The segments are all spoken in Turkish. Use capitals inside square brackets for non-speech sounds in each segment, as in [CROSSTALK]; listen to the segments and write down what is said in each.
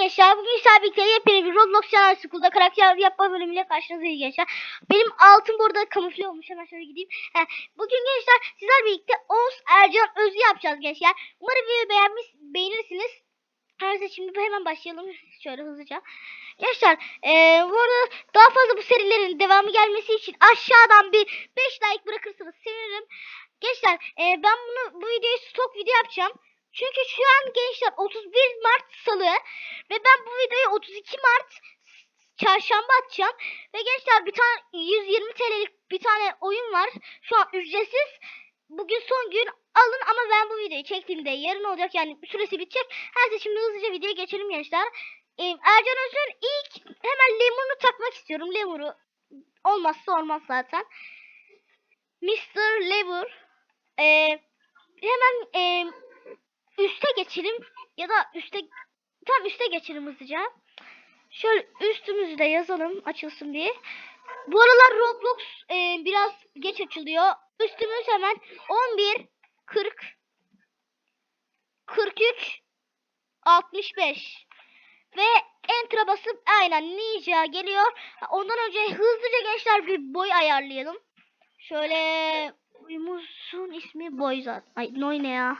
gençler bugün sabit'te yepyeni bir Roblox Channel School'da karakter yapma bölümüyle karşınızdayız gençler. Benim altın burada kamufle olmuş hemen şöyle gideyim. Heh, bugün gençler sizler birlikte Oğuz Ercan Özü yapacağız gençler. Umarım videoyu beğenmiş, beğenirsiniz. Neyse şimdi hemen başlayalım şöyle hızlıca. Gençler eee bu arada daha fazla bu serilerin devamı gelmesi için aşağıdan bir 5 like bırakırsanız sevinirim. Gençler eee, ben bunu bu videoyu stok video yapacağım. Çünkü şu an gençler 31 Mart Salı ve ben bu videoyu 32 Mart Çarşamba atacağım. Ve gençler bir tane 120 TL'lik bir tane oyun var. Şu an ücretsiz. Bugün son gün alın ama ben bu videoyu çektiğimde yarın olacak yani süresi bitecek. Her şimdi hızlıca videoya geçelim gençler. Ee, Ercan Öz'ün ilk hemen lemurunu takmak istiyorum. Lemuru olmazsa olmaz zaten. Mr. Lemur. Ee, hemen e, üste geçelim ya da üste tam üste geçelim hızlıca. Şöyle üstümüzü de yazalım açılsın diye. Bu aralar Roblox e, biraz geç açılıyor. Üstümüz hemen 11 40 43 65 ve Enter'a basıp aynen Ninja geliyor. Ondan önce hızlıca gençler bir boy ayarlayalım. Şöyle boyumuzun ismi boy zaten. Ay Noy ne ya?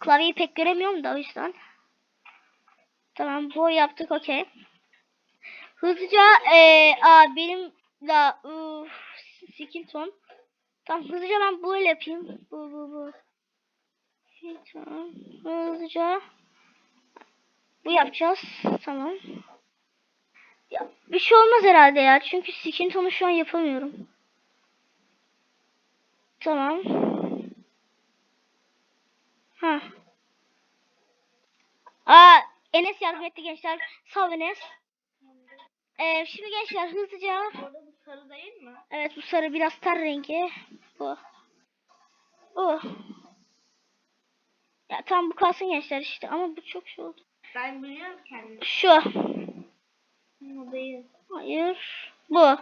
Klavyeyi pek göremiyorum da o yüzden. Tamam boy yaptık okey. Hızlıca eee aa, benim la uf, ton. Tamam hızlıca ben böyle yapayım. Bu bu bu. Tamam. Hızlıca bu yapacağız. Tamam. Ya, bir şey olmaz herhalde ya. Çünkü skin tonu şu an yapamıyorum. Tamam. Ha. Aa, Enes yardım etti gençler. Sağ ol Enes. Ee, şimdi gençler hızlıca. Orada bu sarı değil mi? Evet bu sarı biraz tar rengi. Bu. Bu. Ya tam bu kalsın gençler işte ama bu çok şey oldu. Ben biliyorum kendimi. Şu. Bu değil. Hayır. Bu.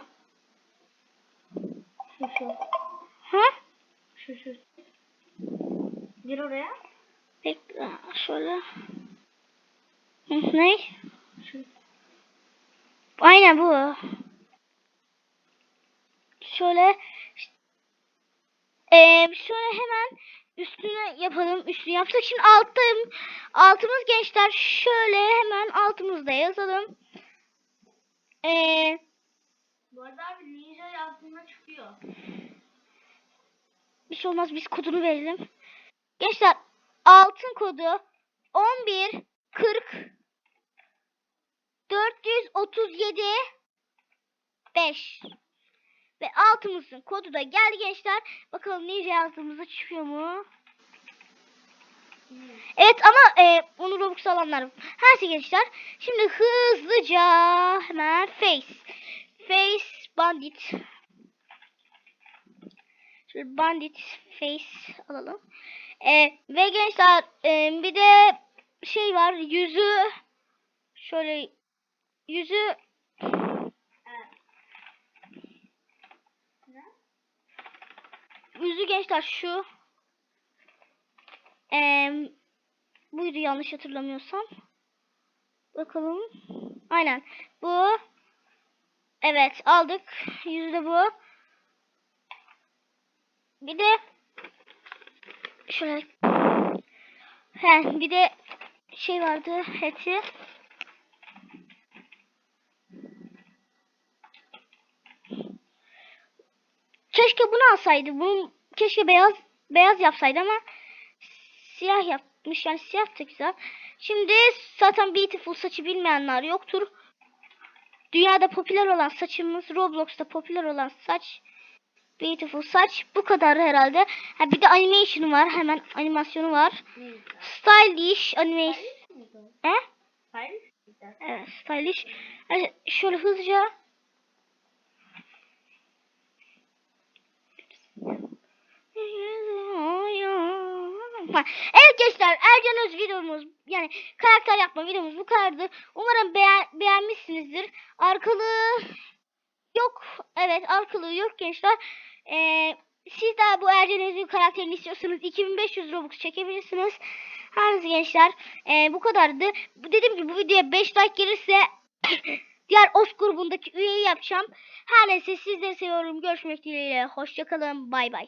Şu şu. Ha? Şu şu. Gir oraya. Bekle. Şöyle. Ne? Şu. Aynen bu. Şöyle eee şöyle hemen üstüne yapalım. Üstünü yaptık. Şimdi altım altımız gençler şöyle hemen altımızda yazalım. Eee Bu arada abi ninja yazdığında çıkıyor. bir şey olmaz biz kodunu verelim. Gençler altın kodu 11 40 437 5 ve altımızın kodu da geldi gençler. Bakalım ninja yazdığımızda çıkıyor mu? Evet ama e, onu Robux alanlar. Her şey gençler. Şimdi hızlıca hemen face. Face bandit. Şöyle bandit face alalım. E, ve gençler e, bir de şey var yüzü şöyle yüzü yüzü gençler şu. E, buydu yanlış hatırlamıyorsam. Bakalım. Aynen. Bu. Evet aldık. Yüzü de bu. Bir de şöyle He, bir de şey vardı heti. Keşke bunu alsaydı. Bunu keşke beyaz beyaz yapsaydı ama siyah yapmış. Yani siyah da güzel. Şimdi zaten Beautiful saçı bilmeyenler yoktur. Dünyada popüler olan saçımız, Roblox'ta popüler olan saç Beautiful saç bu kadar herhalde. Ha, bir de animation var. Hemen animasyonu var. Ne? Stylish animation. He? Evet, stylish. Evet, şöyle hızlıca. Evet gençler Ercan Öz videomuz yani karakter yapma videomuz bu kadardı. Umarım beğen, beğenmişsinizdir. Arkalığı yok. Evet arkalığı yok gençler. Ee, siz de bu Ercan Öz'ün karakterini istiyorsanız 2500 Robux çekebilirsiniz. Her gençler e, bu kadardı. Dediğim gibi bu videoya 5 like gelirse [COUGHS] diğer OS grubundaki üyeyi yapacağım. Her neyse sizleri seviyorum. Görüşmek dileğiyle. Hoşçakalın. Bay bay.